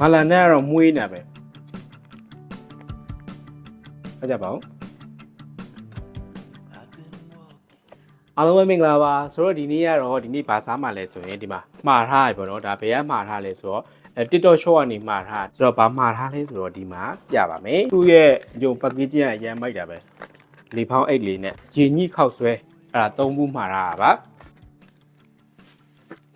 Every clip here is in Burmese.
မာလာနဲ့ကတော့မွေးနေပဲဆက်ကြပါဦးအားလုံးပဲမင်္ဂလာပါဆိုတော့ဒီနေ့ကတော့ဒီနေ့ဘာစားမှလဲဆိုရင်ဒီမှာမှားထားရပေါ့နော်ဒါဘယ်ကမှားထားလဲဆိုတော့အဲ TikTok shop ကနေမှားထားဆိုတော့ဘာမှားထားလဲဆိုတော့ဒီမှာပြပါမယ်သူ့ရဲ့ဂျုံ packaging ကအရင်မိုက်တာပဲလေဖောင်းအိတ်လေးနဲ့ရေညှိခောက်ဆွဲအဲ့ဒါသုံးခုမှားထားတာပါ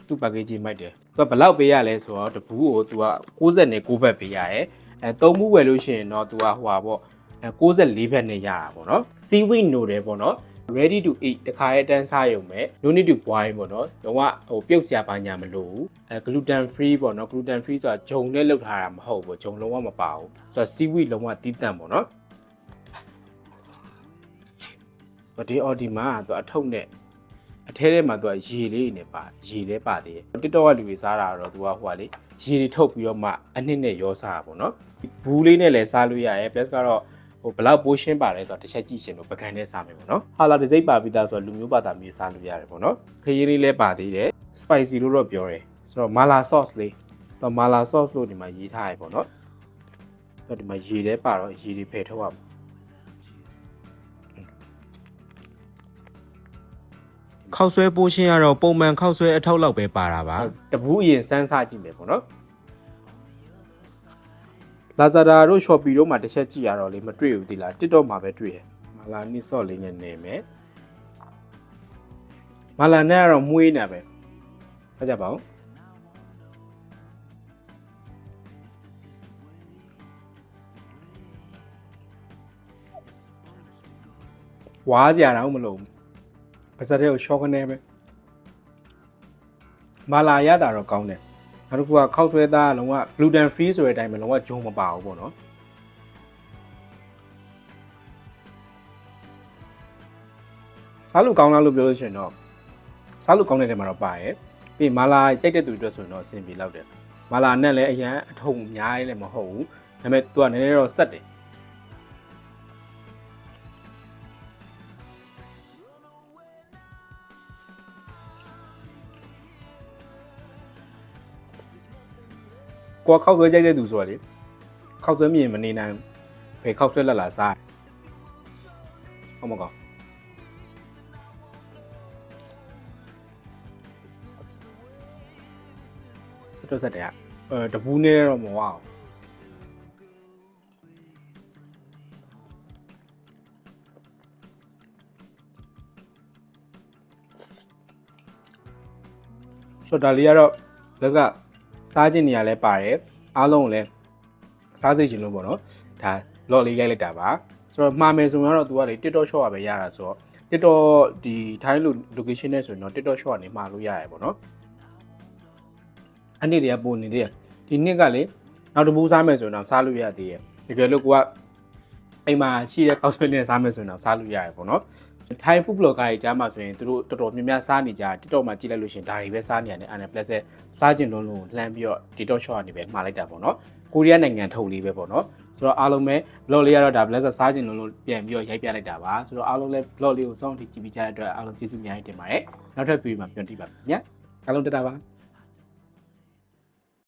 သူ့ packaging မိုက်တယ် သူကဘယ်လောက်ပေးရလဲဆိုတော့တပူးကိုသူက69ဘတ်ပေးရတယ်အဲသုံးခုဝယ်လို့ရှိရင်တော့သူကဟိုပါပေါ့အဲ64ဘတ်နဲ့ရတာပေါ့နော် seaweed noodle ပေါ့နော် ready to eat တခါရဲ့တန်းစားရုံပဲ no need to boil ပေါ့နော်တော့ဟိုပြုတ်စရာပါညာမလိုဘူးအဲ gluten free ပေါ့နော် gluten free ဆိုတာဂျုံနဲ့လုပ်ထားတာမဟုတ်ဘူးဂျုံလုံးဝမပါဘူးဆိုတော့ seaweed လုံးဝတီးတန့်ပေါ့နော်ဗဒီအော်ဒီမှာသူအထုပ်နဲ့အ ထဲထဲမှာသူကရေလေးနဲ့ပါရေလေးပါသေးတယ် TikTok ကလူတွေစားတာတော့သူကဟိုကလေရေတွေထုတ်ပြီးတော့မှအနှစ်နဲ့ရောစားတာပေါ့နော်ဘူးလေးနဲ့လည်းစားလို့ရတယ် plus ကတော့ဟိုဘလောက်ပိုးရှင်းပါလဲဆိုတော့တစ်ချက်ကြည့်ရှင်တော့ပကံနဲ့စားမယ်ပေါ့နော်ဟာလာဒီစိတ်ပါပြီးသားဆိုတော့လူမျိုးဘာသာမျိုးစားလို့ရတယ်ပေါ့နော်ခရီးလေးလည်းပါသေးတယ် spicy လို့တော့ပြောတယ်ဆိုတော့ mala sauce လေးတော့ mala sauce လို့ဒီမှာရေးထားရပေါ့နော်တော့ဒီမှာရေထဲပါတော့ရေတွေဖယ်ထုတ်ရမှာ ခောက်ဆွဲပိုးရှင်းကတော့ပုံမှန်ခောက်ဆွဲအထောက်လောက်ပဲပါတာပါတပူးအရင်စမ်းစားကြည့်မယ်ပေါ့နော် Lazada တို့ Shopee တို့မှာတစ်ချက်ကြည့်ရတော့လေမတွေ့ဘူးဒီလား TikTok မှာပဲတွေ့တယ်။မာလာနစ်ဆော့လေးနဲ့နေမယ်။မာလာနဲ့ကတော့မွေးနေပဲ။ဆက်ကြပါဦး။ဝါးကြရအောင်မလို့။ ပါစတဲ့ကို short ကနေပဲ။မာလာရတာတော့ကောင်းတယ်။နောက်တစ်ခုကခောက်ဆွဲသားကလုံးဝ gluten free ဆိုတဲ့အတိုင်းပဲလုံးဝဂျုံမပါဘူးပေါ့နော်စားလို့ကောင်းလားလို့ပြောလို့ရှိရင်တော့စားလို့ကောင်းတဲ့နေရာမှာတော့ပါရဲ့ပြီးရင်မာလာကြိုက်တဲ့သူတွေအတွက်ဆိုရင်တော့အဆင်ပြေလောက်တယ်မာလာနဲ့လည်းအရန်အထုံအများကြီးလည်းမဟုတ်ဘူးဒါပေမဲ့သူကနည်းနည်းတော့ဆက်တယ် ကိုကခောက်ဆွဲကြိုက်တဲ့သူဆိုတော့လေခောက်ဆွဲမြင်မနေနိုင်ဘယ်ခောက်ဆွဲလက်လာစားဟုတ်မကောင်းဆက်တော့ဆက်တယ်ကအဲတပူးနဲ့တော့မဝအောင်ဆိုတော့ဒါလေးကတော့လက်က စားခြင်းနေရလဲပါတယ်အားလုံးကိုလည်းစားစိတ်ချင်လို့ပေါ့နော်ဒါလော့လေးရိုက်လိုက်တာပါဆိုတော့မှာမယ်ဆိုရင်တော့ तू ကလေ TikTok shop ကပဲရတာဆိုတော့ TikTok ဒီထိုင်းလို location နဲ့ဆိုရင်တော့ TikTok shop ကနေမှာလို့ရရပေါ့နော်အနည်းတွေကပုံနေသေးတယ်ဒီနှစ်ကလေနောက်တစ်ဘူးစားမယ်ဆိုရင်တော့စားလို့ရသေးတယ်တကယ်လို့ကိုကအိမ်မှာရှိတဲ့ကောက်ဆွဲနဲ့စားမယ်ဆိုရင်တော့စားလို့ရတယ်ပေါ့နော် ထိုင်း food blogger တွေကြားမှာဆိုရင်သူတို့တော်တော်များများစားနေကြ TikTok မှာကြည့်လိုက်လို့ရှိရင်ဒါတွေပဲစားနေရတယ်အဲ့ဒါ plus စားကျင်လုံးလုံးလှမ်းပြီးတော့ TikTok shop ကနေပဲမှာလိုက်တာပေါ့နော်ကိုရီးယားနိုင်ငံထုတ်လေးပဲပေါ့နော်ဆိုတော့အားလုံးပဲ blog လေးကတော့ဒါ plus စားကျင်လုံးလုံးပြန်ပြီးတော့ရိုက်ပြလိုက်တာပါဆိုတော့အားလုံးလည်း blog လေးကိုစောင့်ကြည့်ကြည့်ပြီးကြတဲ့အတွက်အားလုံးကျေးဇူးအများကြီးတင်ပါတယ်နောက်ထပ်ဗီဒီယိုမှာပြန်တွေ့ပါမယ်ညအားလုံးတက်တာပါ